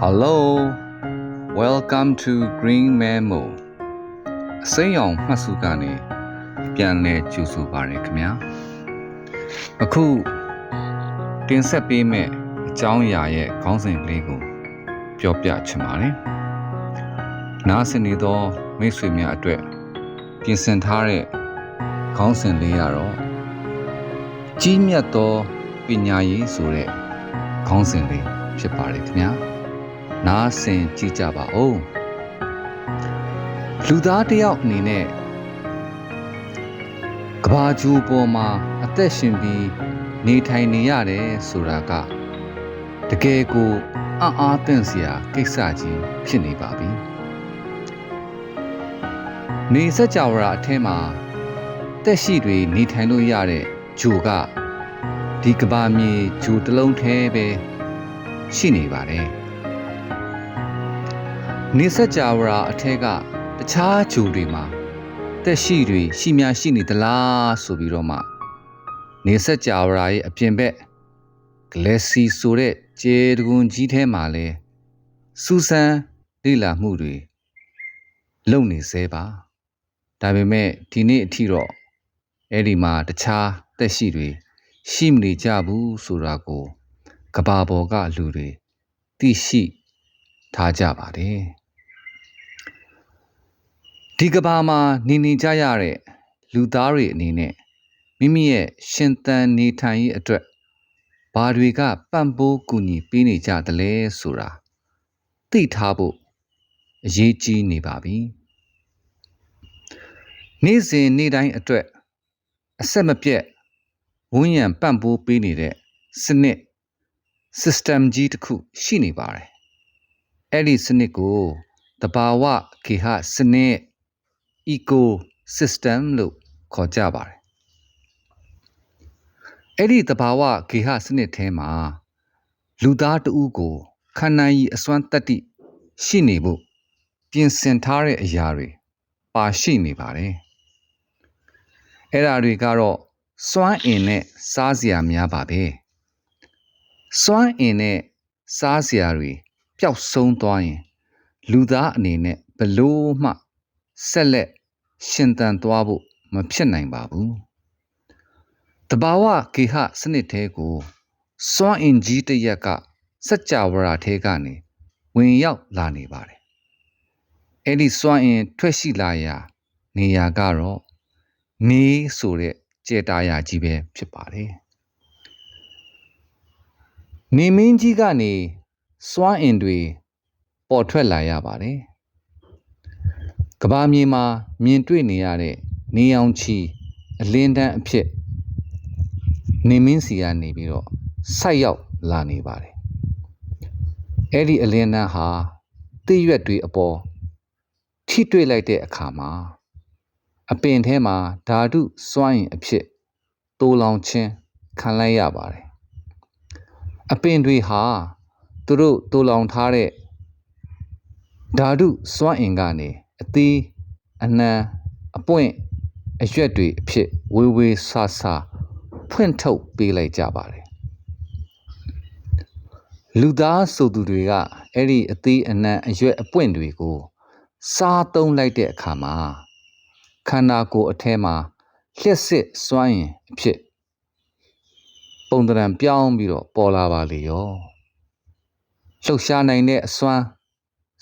Hello Welcome to Green Memo အစိမ်းရောင်မှတ်စုကနေပြန်လဲကြိုဆိုပါရခင်ဗျာအခုတင်ဆက်ပေးမယ့်အကြောင်းအရာရဲ့ခေါင်းစဉ်ကလေးကိုပြောပြချင်ပါတယ်နားဆင်နေသောမိတ်ဆွေများအတွက်ပြင်ဆင်ထားတဲ့ခေါင်းစဉ်လေးကတော့ကြီးမြတ်သောပညာရေးဆိုတဲ့ခေါင်းစဉ်လေးဖြစ်ပါတယ်ခင်ဗျာ နားဆင်ကြည့်ကြပါဦးလူသားတစ်ယောက်အနေနဲ့ကဘာဂျူပေါ်မှာအသက်ရှင်ပြီးနေထိုင်နေရတယ်ဆိုတာကတကယ်ကိုအံ့အားသင့်စရာကိစ္စကြီးဖြစ်နေပါပြီနေစကြဝဠာအထဲမှာတက်ရှိတွေနေထိုင်လို့ရတဲ့ဂျူကဒီကဘာမြေဂျူတစ်လုံးထဲပဲရှိနေပါတယ် နေစကြဝဠာအထက်ကတခြားဂျူတွေမှာတက်ရှိတွေရှိများရှိနေသလားဆိုပြီးတော့မှနေစကြဝဠာရဲ့အပြင်ဘက်ဂလက်ဆီဆိုတဲ့ကျေတကွန်ကြီးထဲမှာလဲစူဆန်လေ့လာမှုတွေလုပ်နေသေးပါဒါပေမဲ့ဒီနေ့အထိတော့အဲ့ဒီမှာတခြားတက်ရှိတွေရှိမနေကြဘူးဆိုတာကိုကဘာပေါ်ကလူတွေသိရှိ ထားကြပါတယ်ဒီကဘာမှာနေနေကြရတဲ့လူသားတွေအနေနဲ့မိမိရဲ့ရှင်သန်နေထိုင်ရေးအတွက်ဘာတွေကပံ့ပိုးကူညီပေးနေကြသလဲဆိုတာသိထားဖို့အရေးကြီးနေပါပြီနေ့စဉ်နေ့တိုင်းအတွက်အဆက်မပြတ်ဝန်းရံပံ့ပိုးပေးနေတဲ့စနစ် system ကြီးတစ်ခုရှိနေပါတယ် အဲ့ဒီစနစ်ကိုတဘာဝခေဟစနစ် eco system လို့ခေါ်ကြပါတယ်အဲ့ဒီတဘာဝခေဟစနစ်ထဲမှာလူသားတဦးကိုခန္ဓာကြီးအစွမ်းတက်တိရှိနေဖို့ပြင်ဆင်ထားတဲ့အရာတွေပါရှိနေပါတယ်အဲ့ဓာတွေကတော့စွမ်းအင်နဲ့စားစရာများပါပဲစွမ်းအင်နဲ့စားစရာတွေ ပျောက်ဆုံးသွားရင် လူသားအနေနဲ့ဘလို့မှဆက်လက်ရှင်သန်သွားဖို့မဖြစ်နိုင်ပါဘူးတဘာဝကေဟစနစ်တဲကိုစွမ်းအင်ကြီးတရက်ကစัจ java ထဲကနေဝင်ရောက်လာနေပါတယ်အဲ့ဒီစွမ်းအင်ထွက်ရှိလာရာ နေရာကတော့နေဆိုတဲ့ကြေတာယာကြီးပဲဖြစ်ပါတယ်နေမင်းကြီးကနေ စွမ်းအင်တွေပေါ်ထွက်လာရပါတယ်ကဘာမြေမှာမြင်တွေ့နေရတဲ့နေအောင်ချီအလင်းတန်းအဖြစ်နေမင်းစီကနေပြီးတော့ဆိုက်ရောက်လာနေပါတယ်အဲ့ဒီအလင်းတန်းဟာတိရွက်တွေအပေါ်ထိတွေ့လိုက်တဲ့အခါမှာအပင်ထဲမှာဓာတုစွမ်းအင်အဖြစ်တိုးလောင်ခြင်းခံလိုက်ရပါတယ်အပင်တွေဟာ သူတို့တိုးလောင်ထားတဲ့ဓာတုစွမ်းအင်ကနေအသေးအနှံအပွင့်အရွက်တွေအဖြစ်ဝေဝေဆာဆာဖွင့်ထုတ်ပေးလိုက်ကြပါတယ်လူသားဆိုသူတွေကအဲ့ဒီအသေးအနှံအရွက်အပွင့်တွေကိုစားသုံးလိုက်တဲ့အခါမှာခန္ဓာကိုယ်အထဲမှာလျှက်စစ်စွမ်းရင်အဖြစ်ပုံတံပြောင်းပြီးတော့ပေါ်လာပါလေရော လှုပ်ရှားနိုင်တဲ့အစွမ်း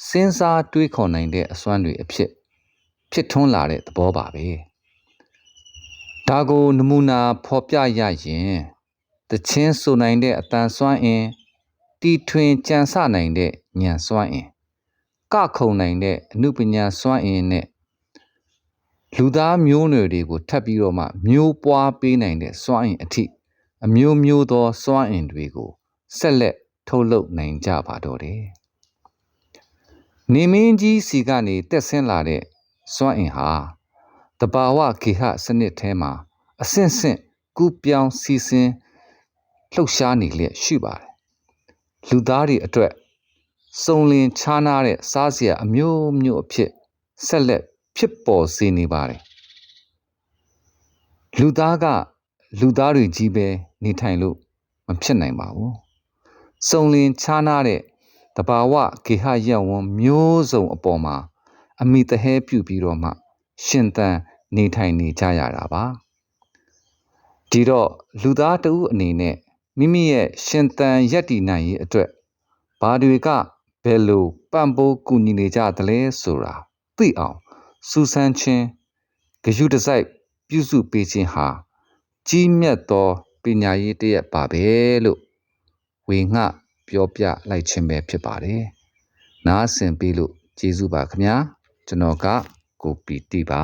စဉ်းစားတွေးခေါ်နိုင်တဲ့အစွမ်းတွေအဖြစ်ဖြစ်ထွန်းလာတဲ့သဘောပါပဲဒါကိုနမူနာဖော်ပြရရင်တချင်းဆိုနိုင်တဲ့အတန်စွမ်းအင်တီထွင်ကြံစနိုင်တဲ့ဉာဏ်စွမ်းအင်ကခုံနိုင်တဲ့အမှုပညာစွမ်းအင်နဲ့လူသားမျိုးနွယ်တွေကိုထပ်ပြီးတော့မှမျိုးပွားပေးနိုင်တဲ့စွမ်းအင်အထိအမျိုးမျိုးသောစွမ်းအင်တွေကိုဆက်လက် ထုတ်လုပ်နိုင်ကြပါတော့တယ်။နေမင်းကြီးစီကနေတက်ဆင်းလာတဲ့စွမ်းအင်ဟာတဘာဝခေဟစနစ်ထဲမှာအဆင့်ဆင့်ကူးပြောင်းစီစဉ်လှုပ်ရှားနေလျက်ရှိပါတယ်။လူသားတွေအတွက်စုံလင်ခြားနာတဲ့စားစရာအမျိုးမျိုးအဖြစ်ဆက်လက်ဖြစ်ပေါ်စေနေပါတယ်လူသားကလူသားတွေကြီးပဲနေထိုင်လို့မဖြစ်နိုင်ပါဘူး စုံလင်ခြားနာတဲ့တဘာဝကေဟရက်ဝန်းမျိုးစုံအပေါ်မှာအမိတဟဲပြုပြီးတော့မှ ရှင်သန်နေထိုင်နေကြရတာပါဒီတော့လူသားတဦးအနေနဲ့မိမိရဲ့ရှင်သန်ရက်တည်နိုင်ရေးအတွက်ဘာတွေကဘယ်လိုပံ့ပိုးကူညီနေကြသလဲဆိုတာသိအောင်စူးစမ်းခြင်းဂရုတစိုက်ပြုစုပေးခြင်းဟာကြီးမြတ်သောပညာရေးတစ်ရပ်ပါပဲလို့ ဝေငှပြောပြလိုက်ခြင်းပဲဖြစ်ပါတယ်။နားဆင်ပြီးလို့ကျေးဇူးပါခင်ဗျာကျွန်တော်ကကိုပီတီပါ